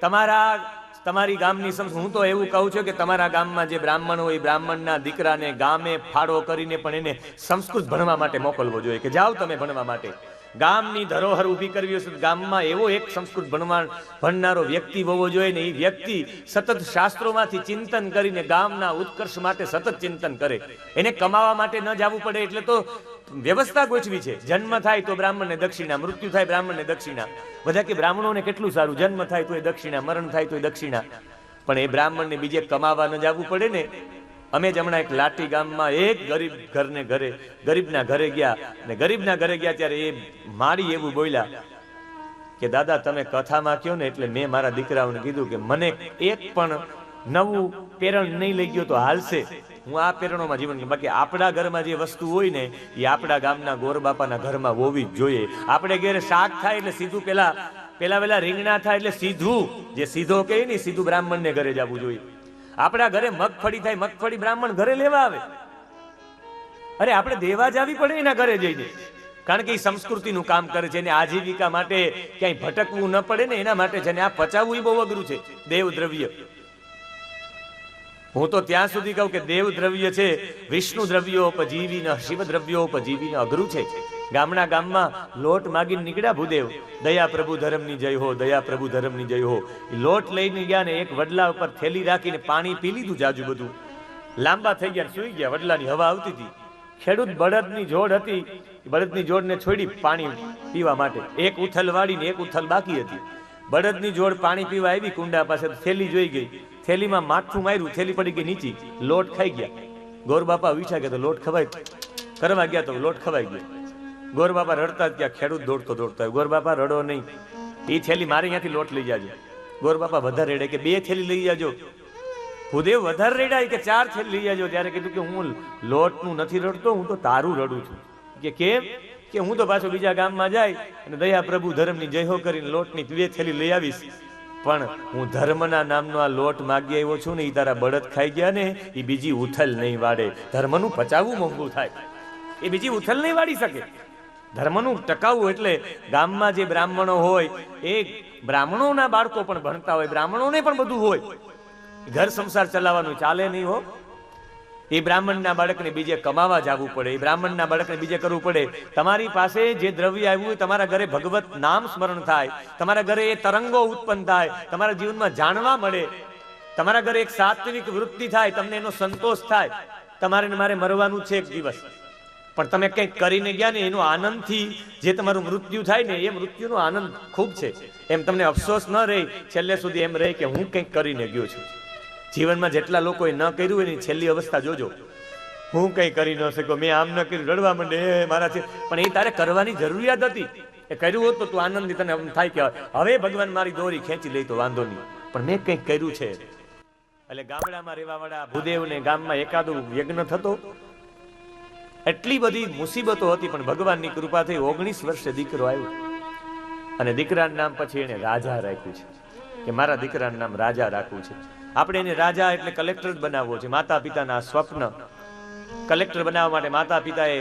તમારા, તમારી ગામની સંસ્કૃતિ હું તો એવું કહું છું કે તમારા ગામમાં જે બ્રાહ્મણ હોય બ્રાહ્મણના દીકરાને ગામે ફાળો કરીને પણ એને સંસ્કૃત ભણવા માટે મોકલવો જોઈએ કે જાઓ તમે ભણવા માટે. ગામની ધરોહર ઊભી કરવી તો ગામમાં એવો એક સંસ્કૃત ભણવાણ ભણનારો વ્યક્તિ હોવો જોઈએ ને એ વ્યક્તિ સતત શાસ્ત્રોમાંથી ચિંતન કરીને ગામના ઉત્કર્ષ માટે સતત ચિંતન કરે. એને કમાવા માટે ન જવું પડે એટલે તો વ્યવસ્થા ગોઠવી છે. જન્મ થાય તો બ્રાહ્મણને દક્ષિણા, મૃત્યુ થાય બ્રાહ્મણને દક્ષિણા. બધા કે બ્રાહ્મણોને કેટલું સારું? જન્મ થાય તો એ દક્ષિણા, મરણ થાય તો એ દક્ષિણા. પણ એ બ્રાહ્મણને બીજે કમાવા ન જવું પડે ને અમે જ હમણાં એક લાઠી ગામમાં એક ગરીબ ઘરને ઘરે, ગરીબના ઘરે ગયા ને ગરીબના ઘરે ગયા ત્યારે એ મારી એવું બોલ્યા કે, દાદા, તમે કથામાં કહો ને એટલે મેં મારા દીકરાઓને કીધું કે, મને એક પણ નવું પેરણ નહીં લઈ ગયો તો હાલશે. હું આ પેરણોમાં જીવન જીવું. બાકી આપણા ઘરમાં જે વસ્તુ હોય ને, એ આપણા ગામના ગોરબાપાના ઘરમાં હોવી જ જોઈએ. આપણે ઘેર શાક થાય એટલે સીધું પેલા પેલા પેલા રીંગણા થાય એટલે સીધું. જે સીધો કહે ને સીધું બ્રાહ્મણને ઘરે જવું જોઈએ. આપણા ઘરે મગફળી થાય, મગફળી બ્રાહ્મણ ઘરે લેવા આવે. અરે, આપણે દેવા જ આવી પડે એના ઘરે જઈને. કારણ કે એ સંસ્કૃતિનું કામ કરે છે એને આજીવિકા માટે ક્યાંય ભટકવું ન પડે ને એના માટે છે ને આ પચાવવું એ બહુ અઘરું છે. દેવ દ્રવ્ય હું તો ત્યાં સુધી કહું કે દેવ દ્રવ્ય છે, વિષ્ણુ દ્રવ્યો ઉપજીવીને શિવ દ્રવ્યો ઉપજીવીને અઘરું છે. ગામના ગામમાં લોટ માગી નીકળ્યા ભૂદેવ, દયા પ્રભુ ધર્મની જય હો, દયા પ્રભુ ધર્મની જય હો. લોટ લઈને ગયા ને એક વડલા ઉપર થેલી રાખીને પાણી પી લીધું જાજુ બધું. લાંબા થઈ ગયા સુઈ ગયા, વડલાની હવા આવતી હતી. ખેડૂત બળદની જોડ હતી બળદની જોડને છોડી પાણી પીવા માટે એક ઉથલ વાળીને એક ઉથલ બાકી હતી. બળદની જોડ પાણી પીવા આવી, કુંડા પાસે થેલી જોઈ ગઈ. થેલીમાં માથું માર્યું, થેલી પડી ગઈ નીચી, લોટ ખાઈ ગયા. ગોર બાપા વિછા કે તો લોટ ખવાય. કરવા ગયા તો લોટ ખવાઈ ગયો. ગોર બાપા રડતા જ ગયા ખેડૂત દોડતો દોડતો ગોર બાપા, રડો નહીં. એ થેલી મારે અહીંયાથી લોટ લઈ જાજો. ગોર બાપા વધારે રેડે કે બે થેલી લઈ જાજો. ભૂદેવ વધારે રેડાય કે ચાર થેલી લઈ જાજો. ત્યારે કીધું કે હું લોટનું નથી રડતો, હું તો તારું રડું છું. કે કેમ? કે હું તો પાછો બીજા ગામમાં જાય અને દયા પ્રભુ ધર્મની જય હો કરીને લોટની બે થેલી લઈ આવીશ. પણ હું ધર્મના નામનો આ લોટ માગી આવ્યો છું ને એ તારા બળદ ખાઈ ગયા ને એ બીજી ઉથલ નહીં વાડે ધર્મનું પચાવવું મોંઘું થાય. એ બીજી ઉથલ નહીં વાળી શકે. ધર્મનું ટકાવવું એટલે ગામમાં જે બ્રાહ્મણો હોય, એ બ્રાહ્મણોના બાળકો પણ ભણતા હોય, બ્રાહ્મણોને પણ બધું હોય. ઘર સંસાર ચલાવવાનું ચાલે નહીં હો. એ બ્રાહ્મણના બાળકને બીજે કમાવા જવું પડે, એ બ્રાહ્મણના બાળકને બીજે કરવું પડે. તમારી પાસે જે દ્રવ્ય આવ્યું હોય, તમારા ઘરે ભગવત નામ સ્મરણ થાય, તમારા ઘરે એ તરંગો ઉત્પન્ન થાય, તમારા જીવનમાં જાણવા મળે, તમારા ઘરે એક સાત્વિક વૃત્તિ થાય, તમને એનો સંતોષ થાય, તમારે મારે મરવાનું છે એક દિવસ. પણ તમે કંઈક કરીને ગયા ને, એનો આનંદથી જે તમારું મૃત્યુ થાય ને, એ મૃત્યુનો આનંદ ખૂબ છે. એમ તમને અફસોસ ન રહે, છેલ્લે સુધી એમ રહે કે હું કંઈક કરીને ગયો છું. જીવનમાં જેટલા લોકોએ ન કર્યું એની છેલ્લી અવસ્થા જોજો. હું કંઈ કરી ન શક્યો મેં આમ ન કર્યું, રડવા માંડે મારાથી. પણ એ તારે કરવાની જરૂરિયાત હતી. એ કર્યું હોત તો તું આનંદી તને થાય કે હવે ભગવાન મારી દોરી ખેંચી લઈ તો વાંધો નહીં. પણ મેં કંઈક કર્યું છે? એટલે ગામડામાં રહેવા વાળા ભૂદેવને ગામમાં એકાદો યજ્ઞ થતો. એટલી બધી મુસીબતો હતી, પણ ભગવાનની કૃપાથી ઓગણીસ વર્ષે દીકરો આવ્યો. અને દીકરાનું નામ પછી એને રાજા રાખ્યું છે. કે મારા દીકરાનું નામ રાજા રાખવું છે. આપણે એને રાજા એટલે કલેક્ટર જ બનાવવો છે. માતા પિતાના સ્વપ્ન. કલેક્ટર બનાવવા માટે માતા પિતાએ